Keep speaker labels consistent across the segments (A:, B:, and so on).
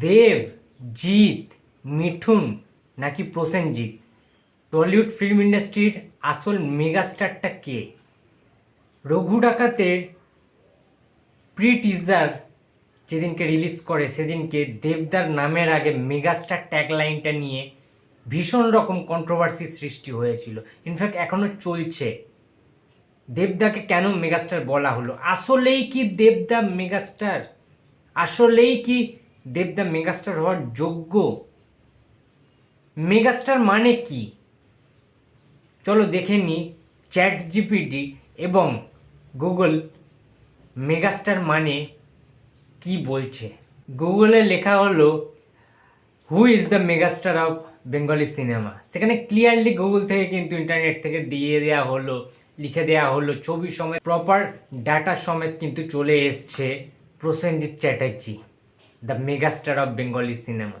A: দেব, জিৎ, মিঠুন নাকি Prosenjit Tollywood film ইন্ডাস্ট্রির আসল মেগাস্টারটা কে? রঘু ডাকাতের প্রি টিজার যেদিনকে রিলিজ করে, সেদিনকে দেবদার নামের আগে মেগাস্টার ট্যাগলাইনটা নিয়ে ভীষণ রকম কন্ট্রোভার্সি সৃষ্টি হয়েছিল। ইনফ্যাক্ট এখনও চলছে। দেবদাকে কেন মেগাস্টার বলা হলো? আসলেই কি দেবদা মেগাস্টার? আসলেই কি দেবদা মেগাস্টার হওয়ার যোগ্য। মেগাস্টার মানে কি? চলো দেখে নিই চ্যাট জিপিটি এবং গুগল মেগাস্টার মানে কি বলছে। গুগলে লেখা হলো who is the megastar of Bengali cinema সেখানে ক্লিয়ারলি গুগল থেকে কিন্তু ইন্টারনেট থেকে দিয়ে দেওয়া হলো, লিখে দেওয়া হলো, ছবি সমেত প্রপার ডাটা সমেত কিন্তু চলে এসছে Prosenjit Chatterjee. The megastar of Bengali cinema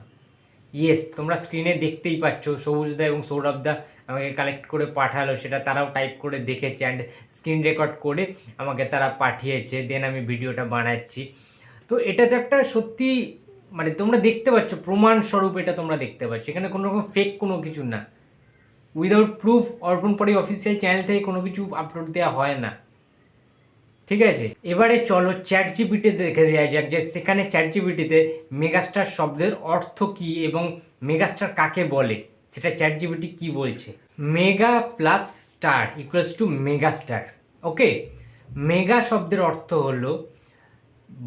A: yes তোমরা স্ক্রিনে দেখতেই পাচ্ছ সবুজদা এবং সৌরভদা আমাকে কালেক্ট করে পাঠালো, সেটা তারাও টাইপ করে দেখেছে অ্যান্ড স্ক্রিন রেকর্ড করে আমাকে তারা পাঠিয়েছে দেন আমি ভিডিওটা বানাচ্ছি। তো এটা তো একটা সত্যি মানে তোমরা দেখতে পাচ্ছ, প্রমাণস্বরূপ এটা তোমরা দেখতে পাচ্ছ। এখানে কোনো রকম ফেক কোনো কিছু না। উইদাউট প্রুফ অর্পণ পরি অফিসিয়াল চ্যানেল থেকে কোনো কিছু আপলোড দেওয়া হয় না। ঠিক আছে? এবারে চলো চ্যাট জিপিটিতে দেখে দেওয়া যাক যে সেখানে চ্যাট জিপিটিতে মেগাস্টার শব্দের অর্থ কী এবং মেগাস্টার কাকে বলে? সেটা চ্যাট জিপিটি কী বলছে? Mega plus star equals to megastar, okay? Mega শব্দের অর্থ হলো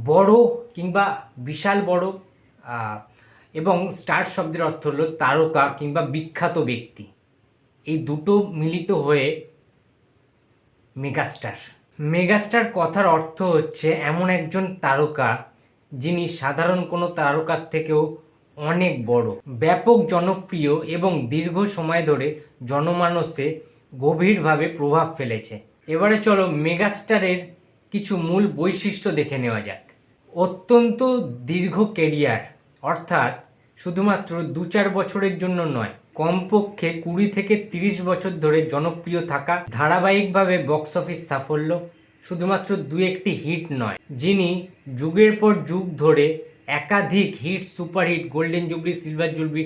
A: বড় কিংবা বিশাল বড় এবং স্টার শব্দের অর্থ হলো তারকা কিংবা বিখ্যাত ব্যক্তি। এই দুটো মিলিত হয়ে মেগাস্টার। মেগাস্টার কথার অর্থ হচ্ছে এমন একজন তারকা যিনি সাধারণ কোনো তারকার থেকেও অনেক বড়। ব্যাপক জনপ্রিয় এবং দীর্ঘ সময় ধরে জনমানসে গভীরভাবে প্রভাব ফেলেছে। এবারে চলো মেগাস্টারের কিছু মূল বৈশিষ্ট্য দেখে নেওয়া যাক। অত্যন্ত দীর্ঘ কেরিয়ার অর্থাৎ শুধুমাত্র দু চার বছরের জন্য নয়, কমপক্ষে কুড়ি থেকে তিরিশ বছর ধরে জনপ্রিয় থাকা ধারাবাহিকভাবে বক্স অফিস সাফল্য শুধুমাত্র দু একটি হিট নয়, যিনি যুগের পর যুগ ধরে একাধিক hit, superhit, golden jubilee, silver jubilee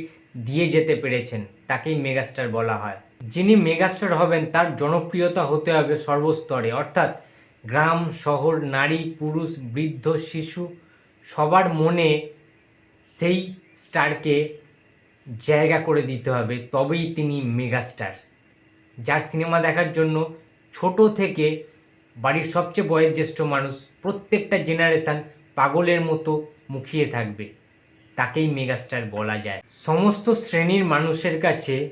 A: দিয়ে যেতে পেরেছেন, তাকেই মেগাস্টার বলা হয়। যিনি মেগাস্টার হবেন, তার জনপ্রিয়তা হতে হবে সর্বস্তরে, অর্থাৎ গ্রাম, শহর, নারী, পুরুষ, বৃদ্ধ, শিশু, সবার মনে সেই স্টারকে জায়গা করে দিতে হবে, তবেই তিনি মেগাস্টার। যার সিনেমা দেখার জন্য ছোট থেকে বাড়ির সবচেয়ে বয়োজ্যেষ্ঠ মানুষ প্রত্যেকটা জেনারেশান পাগলের মতো মুখিয়ে থাকবে। তাকেই মেগাস্টার বলা যায়। সমস্ত শ্রেণির মানুষের কাছে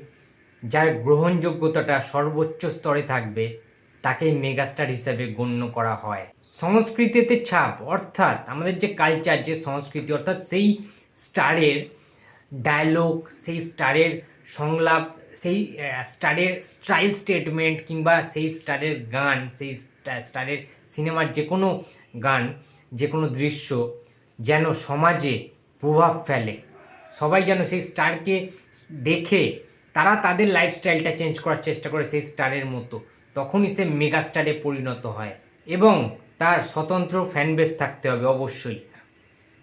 A: যার গ্রহণযোগ্যতাটা সর্বোচ্চ স্তরে থাকবে, তাকেই মেগাস্টার হিসাবে গণ্য করা হয়। সংস্কৃতিতে ছাপ, অর্থাৎ আমাদের যে কালচার যে সংস্কৃতি, অর্থাৎ সেই স্টারের ডায়লগ সেই স্টারের সংলাপ, সেই স্টারের স্টাইল স্টেটমেন্ট কিংবা সেই স্টারের গান, সেই স্টারের সিনেমার যে কোনো গান যে কোনো দৃশ্য যেন সমাজে প্রভাব ফেলে। সবাই যেন সেই স্টারকে দেখে তারা তাদের লাইফস্টাইলটা চেঞ্জ করার চেষ্টা করে সেই স্টারের মতো। তখনই সে মেগা স্টারে পরিণত হয় এবং তার স্বতন্ত্র ফ্যানবেস থাকতে হবে অবশ্যই।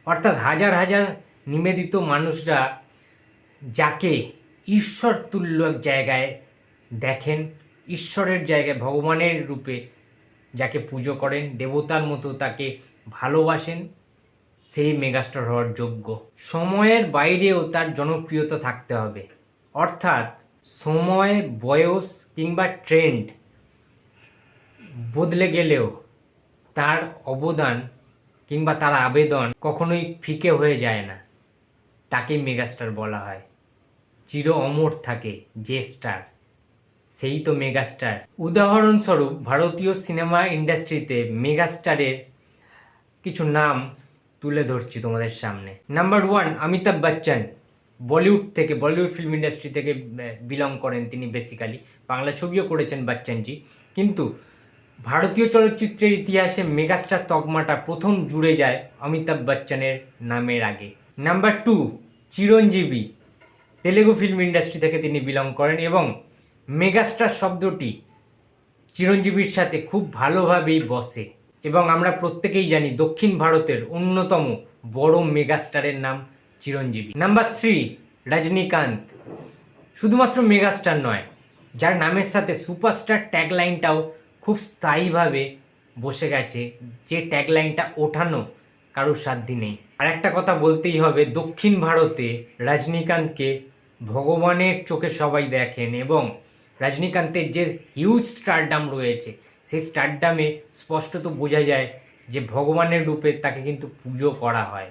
A: অর্থাৎ হাজার হাজার নিবেদিত মানুষরা যাকে ঈশ্বর তুল্য জায়গায় দেখেন, ঈশ্বরের জায়গায় ভগবানের রূপে যাকে পুজো করেন, দেবতার মতো তাকে ভালোবাসেন, সেই মেগাস্টার হওয়ার যোগ্য। সময়ের বাইরেও তার জনপ্রিয়তা থাকতে হবে। অর্থাৎ সময়, বয়স কিংবা ট্রেন্ড বদলে গেলেও তার অবদান কিংবা তার আবেদন কখনোই ফিকে হয়ে যায় না। তাকে মেগাস্টার বলা হয়। চির অমর থাকে যে স্টার। সেই তো মেগাস্টার। উদাহরণস্বরূপ ভারতীয় সিনেমা ইন্ডাস্ট্রিতে মেগাস্টারের কিছু নাম তুলে ধরছি তোমাদের সামনে। Number one, Amitabh Bachchan. Bollywood থেকে, বলিউড ফিল্ম ইন্ডাস্ট্রি থেকে বিলং করেন তিনি বেসিক্যালি বাংলা ছবিও করেছেন বচ্চনজি। কিন্তু ভারতীয় চলচ্চিত্রের ইতিহাসে মেগাস্টার তকমাটা প্রথম জুড়ে যায় অমিতাভ বচ্চনের নামের আগে। Number two Chiranjeevi, Telugu film industry থেকে তিনি বিলং করেন এবং মেগাস্টার শব্দটি চিরঞ্জীবীর সাথে খুব ভালোভাবেই বসে। এবং আমরা প্রত্যেকেই জানি দক্ষিণ ভারতের অন্যতম বড় মেগাস্টারের নাম চিরঞ্জীবী। Number three Rajinikanth. শুধুমাত্র মেগাস্টার নয়, যার নামের সাথে সুপারস্টার ট্যাগলাইনটাও খুব স্থায়ীভাবে বসে গেছে, যে ট্যাগলাইনটা ওঠানো কারোর সাধ্যি নেই। আর একটা কথা বলতেই হবে, দক্ষিণ ভারতে রজনীকান্তকে ভগবানের চোখে সবাই দেখেন এবং রজনীকান্তের যে হিউজ স্টারডাম রয়েছে, সেই স্টারডামে স্পষ্টত বোঝা যায় যে ভগবানের রূপে তাকে কিন্তু পুজো করা হয়।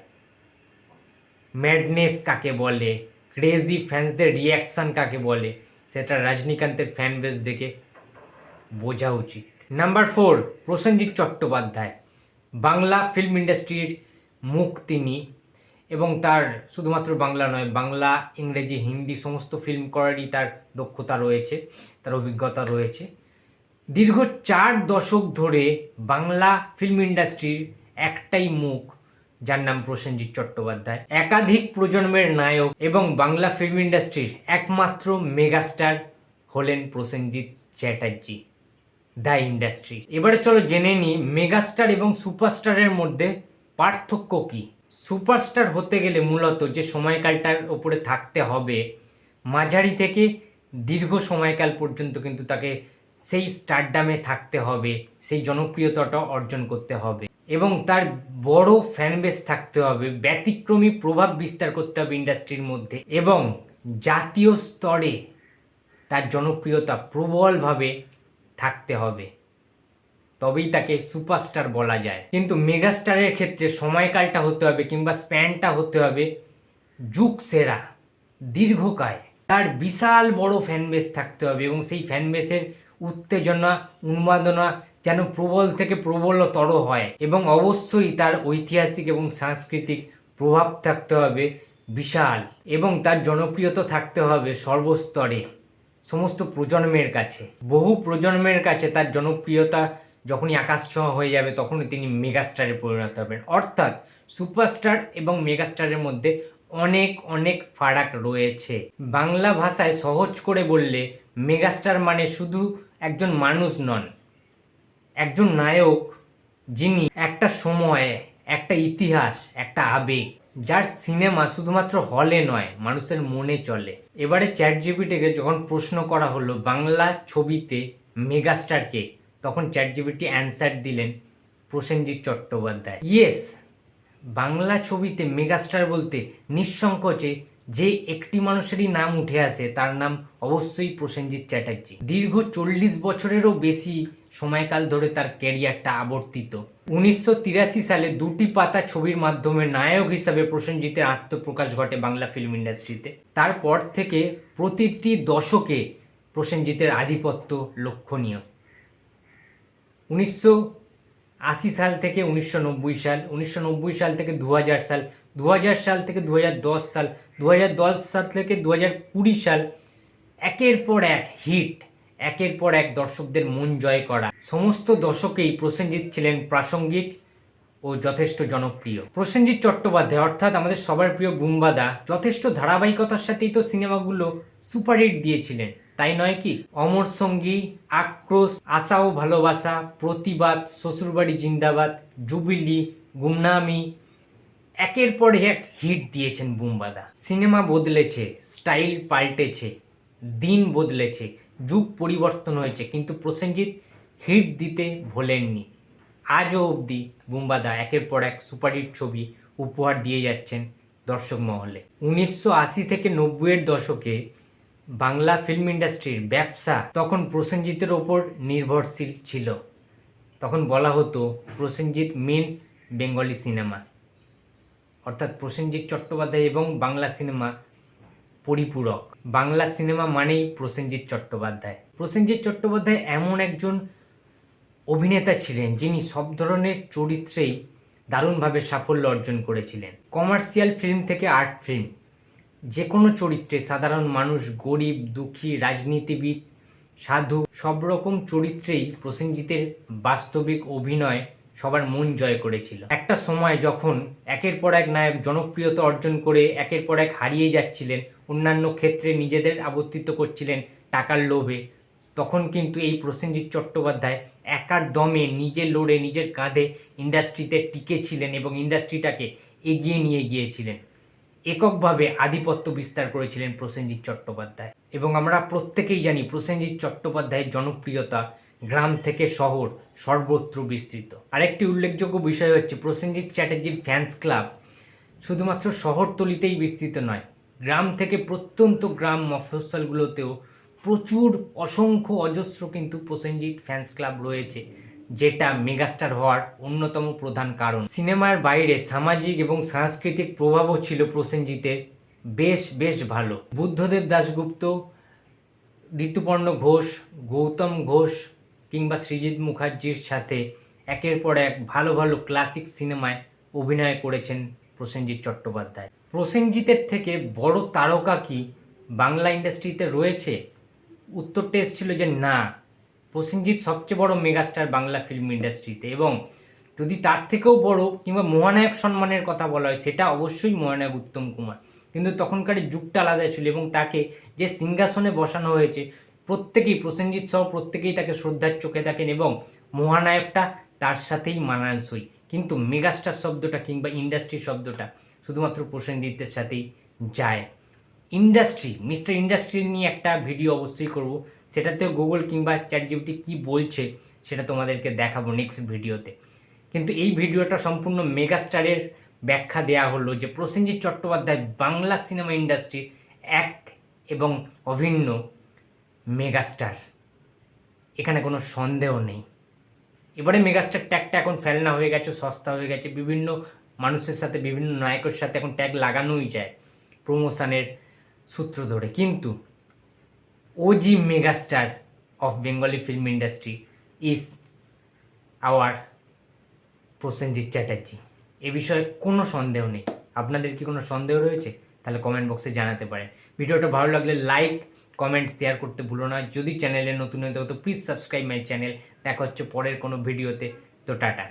A: ম্যাডনেস কাকে বলে ক্রেজি ফ্যান্সদের রিয়াকশান কাকে বলে, সেটা রজনীকান্তের ফ্যান বেস দেখে বোঝা উচিত। Number four Prosenjit Chattopadhyay. Bangla film ইন্ডাস্ট্রির মুখ তিনি এবং তার শুধুমাত্র বাংলা নয়, বাংলা, ইংরেজি, হিন্দি সমস্ত ফিল্ম করারই তার দক্ষতা রয়েছে, তার অভিজ্ঞতা রয়েছে। দীর্ঘ চার দশক ধরে বাংলা ফিল্ম ইন্ডাস্ট্রির একটাই মুখ, যার নাম প্রসেনজিৎ চট্টোপাধ্যায়। একাধিক প্রজন্মের নায়ক এবং বাংলা ফিল্ম ইন্ডাস্ট্রির একমাত্র মেগাস্টার হলেন প্রসেনজিৎ চ্যাটার্জি। The industry. এবারে চলো জেনে নিই, মেগাস্টার এবং সুপারস্টারের মধ্যে পার্থক্য কী? সুপারস্টার হতে গেলে মূলত যে সময়কালটার ওপরে থাকতে হবে, মাঝারি থেকে দীর্ঘ সময়কাল পর্যন্ত কিন্তু তাকে সেই স্টারডামে থাকতে হবে, সেই জনপ্রিয়তাটা অর্জন করতে হবে এবং তার বড় ফ্যানবেস থাকতে হবে, ব্যতিক্রমী প্রভাব বিস্তার করতে হবে ইন্ডাস্ট্রির মধ্যে এবং জাতীয় স্তরে তার জনপ্রিয়তা প্রবলভাবে থাকতে হবে। তবেই তাকে সুপারস্টার বলা যায়। কিন্তু মেগাস্টারের ক্ষেত্রে সময়কালটা হতে হবে কিংবা স্প্যানটা হতে হবে যুগ সেরা দীর্ঘকায়। তার বিশাল বড় ফ্যানবেস থাকতে হবে এবং সেই ফ্যানবেসের উত্তেজনা, উন্মাদনা যেন প্রবল থেকে প্রবলতর হয় এবং অবশ্যই তার ঐতিহাসিক এবং সাংস্কৃতিক প্রভাব থাকতে হবে বিশাল এবং তার জনপ্রিয়তা থাকতে হবে সর্বস্তরে। সমস্ত প্রজন্মের কাছে, বহু প্রজন্মের কাছে তার জনপ্রিয়তা যখনই আকাশ ছোঁয়া হয়ে যাবে তখনই তিনি মেগাস্টারে পরিণত হবেন। অর্থাৎ সুপারস্টার এবং মেগাস্টারের মধ্যে অনেক অনেক ফারাক রয়েছে। বাংলা ভাষায় সহজ করে বললে মেগাস্টার মানে শুধু একজন মানুষ নন, একজন নায়ক যিনি একটা সময়ে, একটা ইতিহাস, একটা আবেগ যার সিনেমা শুধুমাত্র হলে নয়, মানুষের মনে চলে। এবারে চ্যাট জিপিটিকে যখন প্রশ্ন করা হলো বাংলা ছবিতে মেগাস্টারকে, তখন চ্যাট জিপিটি অ্যান্সার দিলেন প্রসেনজিৎ চট্টোপাধ্যায়। ইয়েস, বাংলা ছবিতে মেগাস্টার বলতে নিঃসংকোচে যে একটি মানুষেরই নাম উঠে আসে, তার নাম অবশ্যই প্রসেনজিৎ চ্যাটার্জি। দীর্ঘ চল্লিশ বছরেরও বেশি সময়কাল ধরে তার ক্যারিয়ারটা আবর্তিত। উনিশশো তিরাশি সালে দুটি পাতা ছবির মাধ্যমে নায়ক হিসাবে প্রসেনজিতের আত্মপ্রকাশ ঘটে বাংলা ফিল্ম ইন্ডাস্ট্রিতে। তারপর থেকে প্রতিটি দশকে প্রসেনজিতের আধিপত্য লক্ষণীয়। উনিশশো আশি সাল থেকে উনিশশো নব্বই সাল, উনিশশো নব্বই সাল থেকে দু হাজার সাল দু হাজার সাল থেকে দু হাজার দশ সাল দু হাজার দশ সাল থেকে দু হাজার কুড়ি সাল, একের পর এক হিট। একের পর এক দর্শকদের মন জয় করা। সমস্ত দশকেই প্রসেনজিৎ ছিলেন প্রাসঙ্গিক ও যথেষ্ট জনপ্রিয়। প্রসেনজিৎ চট্টোপাধ্যায়, অর্থাৎ আমাদের সবার প্রিয় বুম্বাদা যথেষ্ট ধারাবাহিকতার সাথেই তো সিনেমাগুলো সুপারহিট দিয়েছিলেন। তাই নয় কি? অমর সঙ্গী, আক্রোশ আশা ও ভালোবাসা, প্রতিবাদ, শ্বশুরবাড়ি জিন্দাবাদ, জুবিলি, গুমনামি, একের পর এক হিট দিয়েছেন বুম্বাদা সিনেমা বদলেছে, স্টাইল পাল্টেছে, দিন বদলেছে। যুগ পরিবর্তন হয়েছে, কিন্তু প্রসেনজিৎ হিট দিতে ভোলেননি। আজও অবধি বুম্বাদা একের পর এক সুপারহিট ছবি উপহার দিয়ে যাচ্ছেন দর্শক মহলে। উনিশশো আশি থেকে নব্বইয়ের দশকে বাংলা ফিল্ম ইন্ডাস্ট্রির ব্যবসা তখন প্রসেনজিতের ওপর নির্ভরশীল ছিল। তখন বলা হতো, প্রসেনজিৎ মিন্স বেঙ্গলি সিনেমা। অর্থাৎ প্রসেনজিৎ চট্টোপাধ্যায় এবং বাংলা সিনেমা পরিপূরক। বাংলা সিনেমা মানেই প্রসেনজিৎ চট্টোপাধ্যায়। প্রসেনজিৎ চট্টোপাধ্যায় এমন একজন অভিনেতা ছিলেন যিনি সব ধরনের চরিত্রেই দারুণভাবে সাফল্য অর্জন করেছিলেন। কমার্শিয়াল ফিল্ম থেকে আর্ট ফিল্ম যে কোনো চরিত্রে সাধারণ মানুষ, গরিব, দুঃখী, রাজনীতিবিদ, সাধু, সব রকম চরিত্রেই প্রসেনজিতের বাস্তবিক অভিনয় সবার মন জয় করেছিল। একটা সময় যখন একের পর এক নায়ক জনপ্রিয়তা অর্জন করে, একের পর এক হারিয়ে যাচ্ছিলেন অন্যান্য ক্ষেত্রে নিজেদের আবর্তিত করছিলেন টাকার লোভে। তখন কিন্তু এই প্রসেনজিৎ চট্টোপাধ্যায় একার দমে নিজে লড়ে, নিজের কাঁধে ইন্ডাস্ট্রিতে টিকে ছিলেন এবং ইন্ডাস্ট্রিটাকে এগিয়ে নিয়ে গিয়েছিলেন। এককভাবে আধিপত্য বিস্তার করেছিলেন প্রসেনজিৎ চট্টোপাধ্যায়। এবং আমরা প্রত্যেকেই জানি প্রসেনজিৎ চট্টোপাধ্যায়ের জনপ্রিয়তা গ্রাম থেকে শহর সর্বত্র বিস্তৃত। আরেকটি উল্লেখযোগ্য বিষয় হচ্ছে প্রসেনজিৎ চ্যাটার্জির ফ্যান্স ক্লাব শুধুমাত্র শহরতলিতেই বিস্তৃত নয় গ্রাম থেকে প্রত্যন্ত গ্রাম মফস্বলগুলোতেও প্রচুর অসংখ্য অজস্র কিন্তু প্রসেনজিৎ ফ্যান্স ক্লাব রয়েছে, যেটা মেগাস্টার হওয়ার অন্যতম প্রধান কারণ। সিনেমার বাইরে সামাজিক এবং সাংস্কৃতিক প্রভাবও ছিল প্রসেনজিতের। বেশ বেশ ভালো। বুদ্ধদেব দাশগুপ্ত, ঋতুপর্ণ ঘোষ, গৌতম ঘোষ কিংবা সৃজিত মুখার্জির সাথে একের পর এক ভালো ভালো ক্লাসিক সিনেমায় অভিনয় করেছেন প্রসেনজিৎ চট্টোপাধ্যায়। প্রসেনজিতের থেকে বড় তারকা কি বাংলা ইন্ডাস্ট্রিতে রয়েছে? উত্তরটা এসেছিল যে না। প্রসেনজিৎ সবচেয়ে বড় মেগাস্টার বাংলা ফিল্ম ইন্ডাস্ট্রিতে এবং যদি তার থেকেও বড় কিংবা মহানায়ক সম্মানের কথা বলা হয়, সেটা অবশ্যই মহানায়ক উত্তম কুমার। কিন্তু তখনকার যুগটা আলাদা ছিল এবং তাকে যে সিংহাসনে বসানো হয়েছে, প্রত্যেকেই প্রসেনজিৎ সহ প্রত্যেকেই তাকে শ্রদ্ধার চোখে দেখেন এবং মহানায়কটা তার সাথেই মানানসই। কিন্তু মেগাস্টার শব্দটা কিংবা ইন্ডাস্ট্রি শব্দটা শুধুমাত্র প্রসেনজিতের সাথেই যায়। ইন্ডাস্ট্রি, মিস্টার ইন্ডাস্ট্রি নিয়ে একটা ভিডিও অবশ্যই করব। সেটাতেও গুগল কিংবা চ্যাট জিপিটি কী বলছে, সেটা তোমাদেরকে দেখাবো নেক্সট ভিডিওতে। কিন্তু এই ভিডিওটা সম্পূর্ণ মেগাস্টারের ব্যাখ্যা দেয়া হলো যে প্রসেনজিৎ চট্টোপাধ্যায় বাংলা সিনেমা ইন্ডাস্ট্রির এক এবং অভিন্ন মেগাস্টার। এখানে কোনো সন্দেহ নেই। এবারে মেগাস্টার ট্যাগটা এখন ফেলনা হয়ে গেছে, সস্তা হয়ে গেছে। বিভিন্ন মানুষের সাথে, বিভিন্ন নায়কের সাথে এখন ট্যাগ লাগানোই যায় প্রমোশনের সূত্র ধরে। কিন্তু OG megastar of Bengali film industry is our Prosenjit Chatterjee এ বিষয়ে কোনো সন্দেহ নেই। আপনাদের কি কোনো সন্দেহ রয়েছে? তাহলে কমেন্ট বক্সে জানাতে পারেন। ভিডিওটা ভালো লাগলে লাইক কমেন্ট শেয়ার করতে ভুলো না। যদি চ্যানেলে নতুন হয়ে থাকো, তো প্লিজ সাবস্ক্রাইব মাই চ্যানেল দেখা হচ্ছে পরের কোনো ভিডিওতে তো টাটা।